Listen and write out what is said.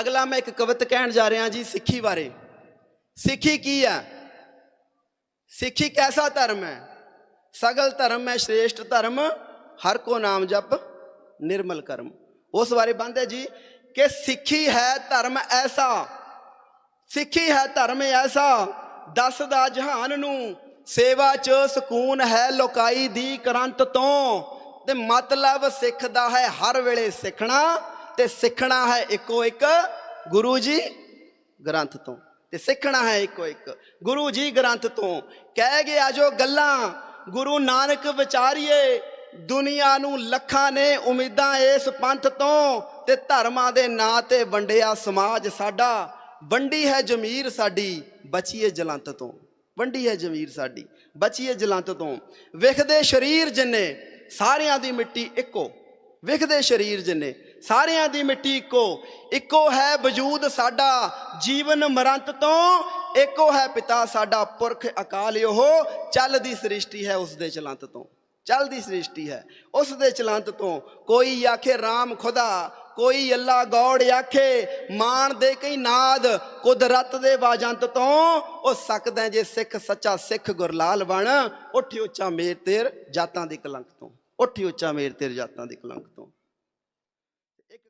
ਅਗਲਾ ਮੈਂ ਇੱਕ ਕਵਿਤ ਕਹਿਣ ਜਾ ਰਿਹਾ ਜੀ ਸਿੱਖੀ ਬਾਰੇ। ਸਿੱਖੀ ਕੀ ਹੈ? ਸਿੱਖੀ ਕੈਸਾ ਧਰਮ ਹੈ? ਸਗਲ ਧਰਮ ਹੈ, ਸ਼੍ਰੇਸ਼ਟ ਧਰਮ, ਹਰ ਕੋ ਨਾਮ ਜਪ, ਨਿਰਮਲ ਕਰਮ। ਉਸ ਬਾਰੇ ਬੰਦੇ ਜੀ ਕਿ ਸਿੱਖੀ ਹੈ, ਧਰਮ ਐਸਾ। ਸਿੱਖੀ ਹੈ, ਧਰਮ ਐਸਾ। ਦੱਸਦਾ ਜਹਾਨ ਨੂੰ, ਸੇਵਾ 'ਚ ਸਕੂਨ ਹੈ ਲੋਕਾਈ ਦੀ ਕਰੰਤ ਤੋਂ। ਤੇ ਮਤਲਬ ਸਿੱਖਦਾ ਹੈ, ਹਰ ਵੇਲੇ ਸਿੱਖਣਾ ਤੇ ਸਿੱਖਣਾ ਹੈ ਇੱਕੋ ਇੱਕ ਗੁਰੂ ਜੀ ਗ੍ਰੰਥ ਤੋਂ। ਤੇ ਸਿੱਖਣਾ ਹੈ ਇੱਕੋ ਇੱਕ ਗੁਰੂ ਜੀ ਗ੍ਰੰਥ ਤੋਂ। ਕਹਿ ਗਿਆ ਜੋ ਗੱਲਾਂ ਗੁਰੂ ਨਾਨਕ ਵਿਚਾਰੀਏ, ਦੁਨੀਆ ਨੂੰ ਲੱਖਾਂ ਨੇ ਉਮੀਦਾਂ ਇਸ ਪੰਥ ਤੋਂ ਤੇ ਧਰਮਾਂ ਦੇ ਨਾਂ ਤੇ ਵੰਡਿਆ ਸਮਾਜ ਸਾਡਾ। ਵੰਡੀ ਹੈ ਜ਼ਮੀਰ ਸਾਡੀ ਬਚੀਏ ਜਲੰਤ ਤੋਂ। ਵੰਡੀ ਹੈ ਜ਼ਮੀਰ ਸਾਡੀ ਬਚੀਏ ਜਲੰਤ ਤੋਂ। ਵਿਖਦੇ ਸਰੀਰ ਜਿੰਨੇ, ਸਾਰਿਆਂ ਦੀ ਮਿੱਟੀ ਇੱਕੋ। ਵਿਖਦੇ ਸਰੀਰ ਜਿੰਨੇ ਸਾਰਿਆਂ ਦੀ ਮਿੱਟੀ ਇੱਕੋ। ਇੱਕੋ ਹੈ ਵਜੂਦ ਸਾਡਾ ਜੀਵਨ ਮਰੰਤ ਤੋਂ, ਇੱਕੋ ਹੈ ਪਿਤਾ ਸਾਡਾ ਪੁਰਖ ਅਕਾਲ ਉਹ ਚੱਲਦੀ ਸ੍ਰਿਸ਼ਟੀ ਹੈ ਉਸ ਦੇ ਚਲੰਤ ਤੋਂ। ਚੱਲਦੀ ਸ੍ਰਿਸ਼ਟੀ ਹੈ ਉਸ ਦੇ ਚਲੰਤ ਤੋਂ। ਕੋਈ ਆਖੇ RAM ਖੁਦਾ, ਕੋਈ ਅੱਲਾ ਗੌੜ ਆਖੇ ਮਾਨ ਦੇ ਕਈ ਨਾਦ, ਕੁਦਰਤ ਦੇ ਵਾਜੰਤ ਤੋਂ। ਉਹ ਸਕਦਾ ਜੇ ਸਿੱਖ ਸੱਚਾ ਸਿੱਖ ਗੁਰਲਾਲ ਬਣ, ਉੱਠੀ ਉੱਚਾ ਮੇਰ ਤੇਰ ਜਾਤਾਂ ਦੀ ਕਲੰਕ ਤੋਂ। ਉੱਠੀ ਉੱਚਾ ਮੇਰ ਤੇਰ ਜਾਤਾਂ ਦੀ ਕਲੰਕ ਤੋਂ।